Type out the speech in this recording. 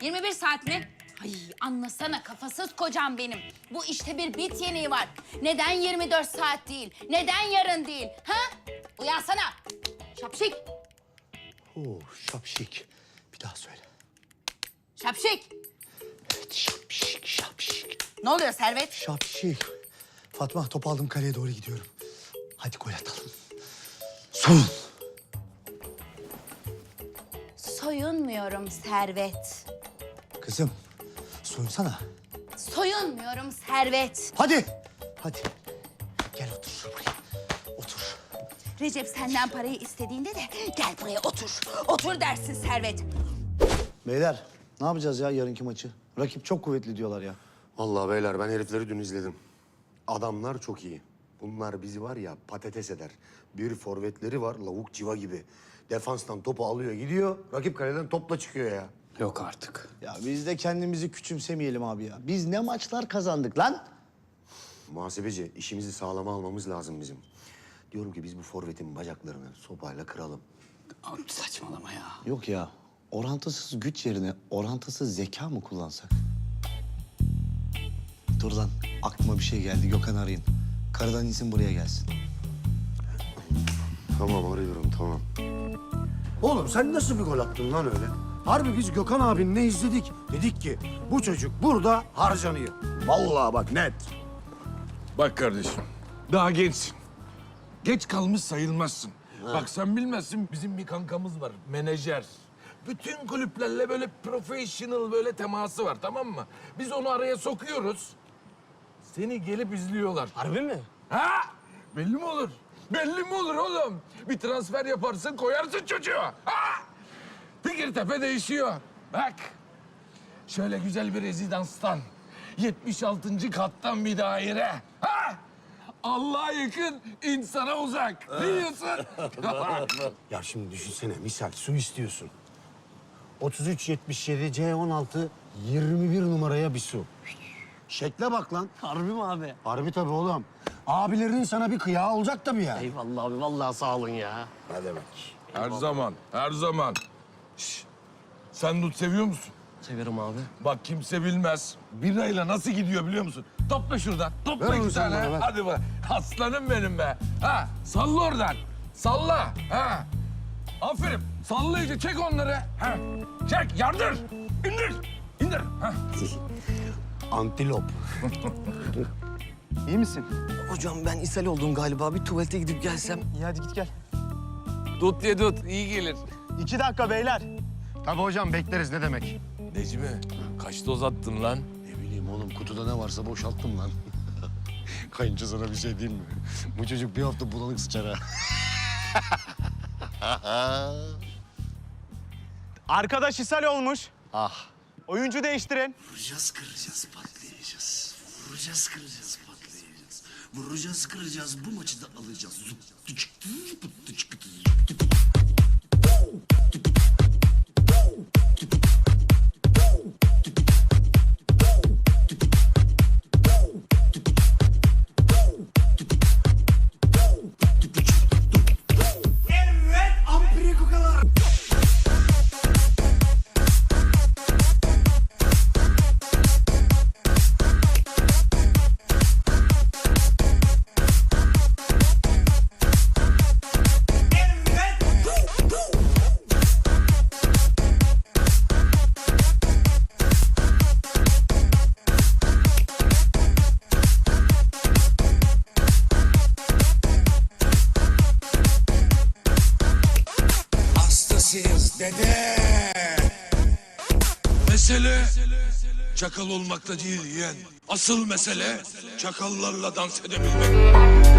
21 saat mi? Ay anlasana kafasız kocam benim. Bu işte bir bit yeniği var. Neden 24 saat değil? Neden yarın değil? Ha? Uyansana. Şapşik. Oo, şapşik. Bir daha söyle. Şapşik. Evet, şapşik, şapşik. Ne oluyor Servet? Şapşik. Fatma top aldım kaleye doğru gidiyorum. Hadi gol atalım. Son. Soyunmuyorum Servet. Kızım soyunsana. Soyunmuyorum Servet. Hadi. Hadi. Gel otur buraya. Otur. Recep senden parayı istediğinde de gel buraya otur. Otur dersin Servet. Beyler ne yapacağız ya yarınki maçı? Rakip çok kuvvetli diyorlar ya. Vallahi beyler ben herifleri dün izledim. Adamlar çok iyi. Bunlar bizi var ya patates eder. Bir forvetleri var lavuk civa gibi. Defanstan topu alıyor gidiyor. Rakip kaleden topla çıkıyor ya. Yok artık. Ya biz de kendimizi küçümsemeyelim abi ya. Biz ne maçlar kazandık lan? Muhasebeci işimizi sağlama almamız lazım bizim. Diyorum ki biz bu forvetin bacaklarını sopayla kıralım. Abi saçmalama ya. Yok ya. Orantısız güç yerine orantısız zeka mı kullansak? Dur lan aklıma bir şey geldi. Gökhan arayın. Karıdan insin buraya gelsin. Tamam arıyorum tamam. Oğlum sen nasıl bir gol attın lan öyle? Harbi biz Gökhan abinin ne izledik? Dedik ki bu çocuk burada harcanıyor. Vallahi bak net. Bak kardeşim, daha gençsin. Geç kalmış sayılmazsın. Bak sen bilmezsin, bizim bir kankamız var, menajer. Bütün kulüplerle böyle professional böyle teması var, tamam mı? Biz onu araya sokuyoruz. Seni gelip izliyorlar. Harbi mi? Ha? Belli mi olur? Belli mi olur oğlum? Bir transfer yaparsın, koyarsın çocuğu. Ha? Fikirtepe değişiyor. Bak. Şöyle güzel bir rezidanstan, 76. kattan bir daire. Ha? Allah'a yakın, insana uzak. Ne diyorsun? Ya şimdi düşünsene misal su istiyorsun. 3377 C16 21 numaraya bir su. Şekle bak lan. Harbi mi abi? Harbi tabii oğlum. Abilerinin sana bir kıyağı olacak tabii ya. Eyvallah abi vallahi sağ olun ya. Ne demek? her zaman, her zaman. Şş, sen dut seviyor musun? Severim abi. Bak kimse bilmez. Birayla nasıl gidiyor biliyor musun? Topla şuradan. Topla Ver iki sen tane. bana, ver. Hadi bak. Aslanım benim be. Ha, salla oradan. Salla. Ha. Aferin. Salla iyice. Çek onları. Ha. Çek. Yardır. İndir. İndir. Ha. Antilop. İyi misin? Hocam ben ishal oldum galiba. Bir tuvalete gidip gelsem. İyi hadi git gel. Dut ye dut. iyi gelir. İki dakika beyler. Tabii hocam bekleriz ne demek? Necmi, kaç doz attın lan? Ne bileyim oğlum kutuda ne varsa boşalttım lan. Kayınço sana bir şey diyeyim mi? Bu çocuk bir hafta bulanık sıçar ha. Arkadaş ishal olmuş. ah. Oyuncu değiştirin. Vuracağız, kıracağız, patlayacağız. Vuracağız, kıracağız, patlayacağız. Vuracağız, kıracağız, bu maçı da alacağız. Mesele çakal olmakta değil yeğen. Asıl mesele çakallarla dans edebilmek.